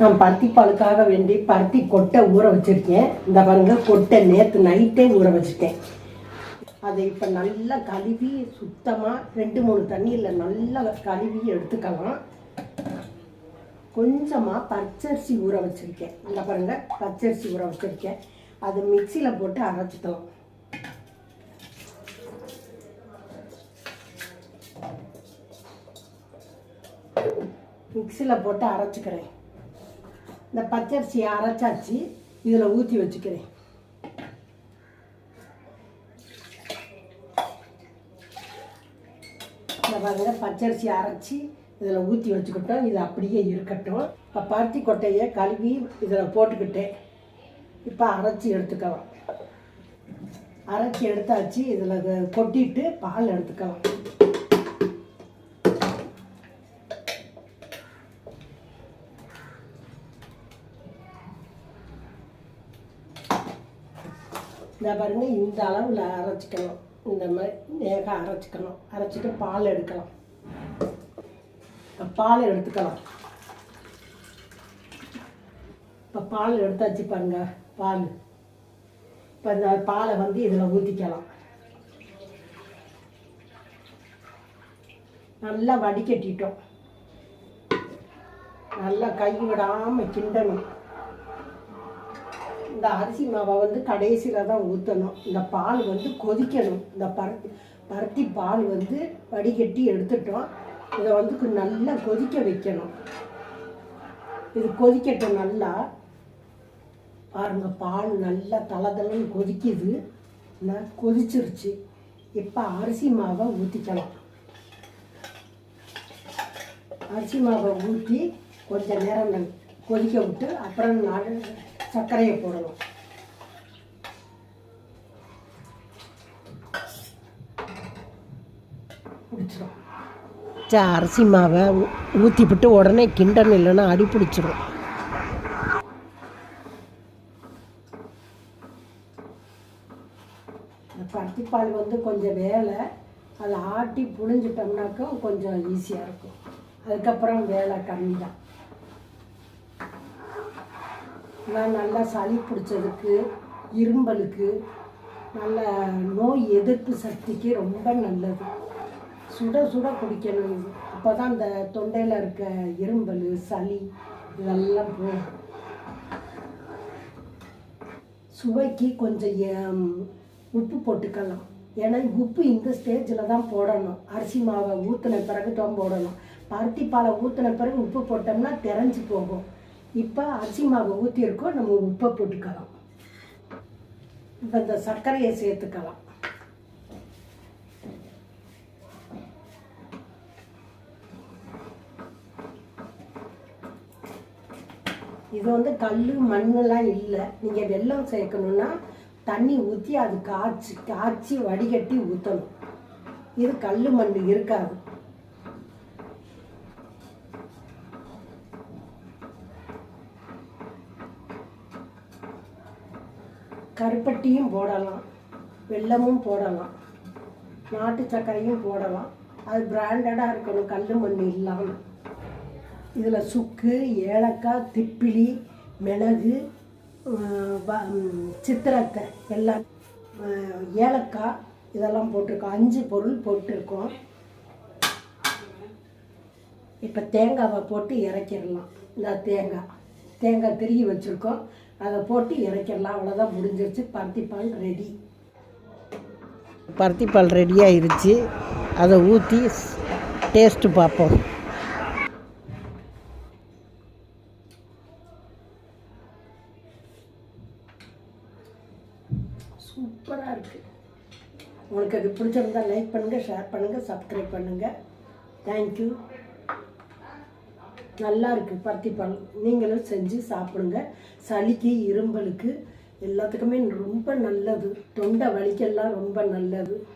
நான் பருத்தி பாலுக்காக வேண்டி பருத்தி கொட்டை ஊற வச்சுருக்கேன். இந்த பாருங்க கொட்டை நேற்று நைட்டே ஊற வச்சுட்டேன். அதை இப்போ நல்லா கழுவி சுத்தமாக ரெண்டு மூணு தண்ணியில் நல்லா கழுவி எடுத்துக்கலாம். கொஞ்சமாக பச்சரிசி ஊற வச்சுருக்கேன். இந்த பாருங்க பச்சரிசி ஊற வச்சுருக்கேன். அது மிக்சியில் போட்டு அரைச்சிட்டோம் மிக்சியில் போட்டு அரைச்சிக்கிறேன். இந்த பச்சரிசியை அரைச்சாச்சு இதில் ஊற்றி வச்சுக்கிறேன். இந்த பாருங்க பச்சரிசி அரைச்சி இதில் ஊற்றி வச்சுக்கிட்டோம். இது அப்படியே இருக்கட்டும். இப்போ பருத்தி கொட்டையை கழுவி இதில் போட்டுக்கிட்டேன். இப்போ அரைச்சி எடுத்துக்கலாம். அரைச்சி எடுத்தாச்சு. இதில் கொட்டிட்டு பால் எடுத்துக்கலாம். இந்த பாருங்க இந்த அளவில் அரைச்சிக்கணும். இந்த மாதிரி நேக அரைச்சிக்கணும். அரைச்சிட்டு பால் எடுக்கலாம். இப்போ பால் எடுத்துக்கலாம். இப்போ பால் எடுத்தாச்சு பாருங்க பால். இப்போ இந்த பாலை வந்து இதில் ஊற்றிக்கலாம் நல்லா வடிகட்டிட்டோம். நல்லா கை விடாமல் கிண்டணும். இந்த அரிசி மாவை வந்து கடைசியில் தான் ஊற்றணும் இந்த பால் வந்து கொதிக்கணும். இந்த பருத்தி பருத்தி பால் வந்து வடிகட்டி எடுத்துட்டோம். இதை வந்து நல்லா கொதிக்க வைக்கணும். இது கொதிக்கட்டும் நல்லா. பாருங்கள் பால் நல்லா தளதளன்னு கொதிக்குது. நான் கொதிச்சிருச்சு. இப்போ அரிசி மாவை ஊற்றிக்கலாம் அரிசி மாவை ஊற்றி கொஞ்சம் நேரம் கொதிக்க விட்டு அப்புறம் நாடு சர்க்கரையை போடணும். பிடிச்சிரும். அரிசி மாவை ஊற்றி விட்டு உடனே கிண்டணும் இல்லைன்னா அடி பிடிச்சிரும். இந்த பருத்திப்பால் வந்து கொஞ்சம் வேலை அதை ஆட்டி புழிஞ்சிட்டோம்னாக்கா கொஞ்சம் ஈஸியாக இருக்கும். அதுக்கப்புறம் வேலை கம்மி தான். நான் நல்லா சளி பிடிச்சதுக்கு இரும்பலுக்கு நல்ல நோய் எதிர்ப்பு சக்திக்கு ரொம்ப நல்லது. சுட சுட குடிக்கணும். இது அப்போ தான் இந்த தொண்டையில் இருக்க இரும்பல் சளி இதெல்லாம் போகும். சுவைக்கு கொஞ்சம் உப்பு போட்டுக்கலாம். ஏன்னா உப்பு இந்த ஸ்டேஜில் தான் போடணும். அரிசி மாவை ஊற்றின பிறகு தான் போடணும். பருத்தி பாலை ஊற்றின பிறகு உப்பு போட்டோம்னா தெரிஞ்சு போகும். இப்போ அரிசி மாவை ஊற்றிருக்கோம் நம்ம உப்பை போட்டுக்கலாம். இப்போ இந்த சர்க்கரையை சேர்த்துக்கலாம். இது வந்து கல் மண்ணெல்லாம் இல்லை. நீங்கள் வெல்லம் சேர்க்கணுன்னா தண்ணி ஊற்றி அது காய்ச்சி காய்ச்சி வடிகட்டி ஊற்றணும் இது கல் மண் இருக்காது. கருப்பட்டியும் போடலாம். வெல்லமும் போடலாம். நாட்டு சர்க்கரையும் போடலாம். அது பிராண்டடாக இருக்கணும். கல் மண் இல்லாமல் இதில் சுக்கு ஏலக்காய் திப்பிலி மிளகு சித்திரத்தை எல்லாம் ஏலக்காய் இதெல்லாம் போட்டிருக்கோம். அஞ்சு பொருள் போட்டிருக்கோம். இப்போ தேங்காவை போட்டு இறக்கிடலாம். இந்த தேங்காய். தேங்காய் திருகி வச்சுருக்கோம். அதை போட்டு இறக்கிடலாம் அவ்வளோதான் முடிஞ்சிருச்சு. பருத்திப்பால் ரெடி பருத்திப்பால் ரெடி ஆயிருச்சு. அதை ஊற்றி டேஸ்ட்டு பார்ப்போம். சூப்பராக இருக்குது உங்களுக்கு அது பிடிச்சிருந்தா லைக் பண்ணுங்கள் ஷேர் பண்ணுங்கள் சப்ஸ்கிரைப் பண்ணுங்கள் தேங்க்யூ நல்லா இருக்குது பருத்திப்பால் நீங்களும் செஞ்சு சாப்பிடுங்க. சளிக்கு இரும்பலுக்கு எல்லாத்துக்குமே ரொம்ப நல்லது. தொண்டை வலிக்கெல்லாம் ரொம்ப நல்லது.